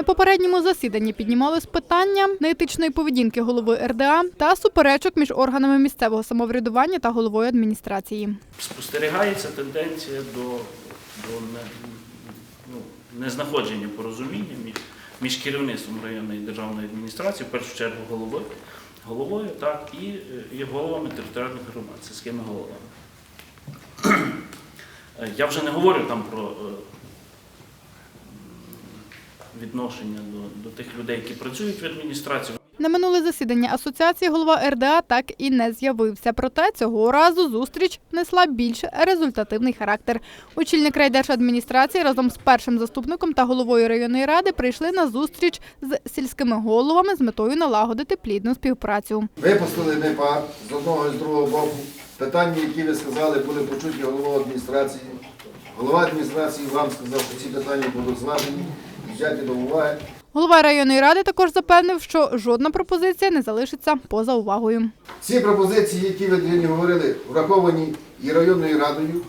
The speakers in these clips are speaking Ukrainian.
На попередньому засіданні піднімались питання неетичної поведінки голови РДА та суперечок між органами місцевого самоврядування та головою адміністрації. спостерігається тенденція до, до не, ну, незнаходження порозуміння між, між керівництвом районної державної адміністрації, в першу чергу головою, головою так, і, е, і головами територіальних громад, сільськими головами. Е, Я вже не говорю там про е, відношення до, до тих людей, які працюють в адміністрації. На минуле засідання асоціації голова РДА так і не з'явився. Проте цього разу зустріч несла більш результативний характер. Очільник райдержадміністрації разом з першим заступником та головою районної ради прийшли на зустріч з сільськими головами з метою налагодити плідну співпрацю. Випустили ми пар з одного і з другого боку. Питання, які ви сказали, були почуті головою адміністрації. Голова адміністрації вам сказав, що ці питання будуть зважені, взяті до уваги. Голова районної ради також запевнив, що жодна пропозиція не залишиться поза увагою. Ці пропозиції, які ви сьогодні говорили, враховані і районною радою,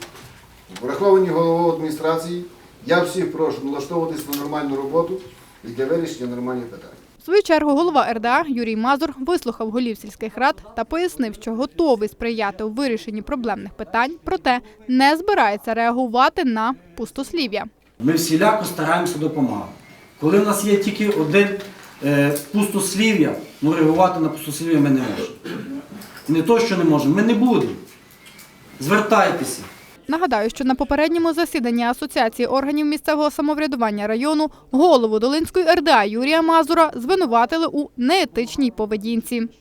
враховані головою адміністрації. Я всіх прошу налаштовуватись на нормальну роботу і для вирішення нормальних питань. В свою чергу голова РДА Юрій Мазур вислухав голів сільських рад та пояснив, що готовий сприяти у вирішенні проблемних питань, проте не збирається реагувати на пустослів'я. Ми всіляко стараємося допомагати. Коли в нас є тільки один е, пустослів'я, ну реагувати на пустослів'я ми не можемо. Не то, що не можемо, ми не будемо. Звертайтеся. Нагадаю, що на попередньому засіданні Асоціації органів місцевого самоврядування району голову Долинської РДА Юрія Мазура звинуватили у неетичній поведінці.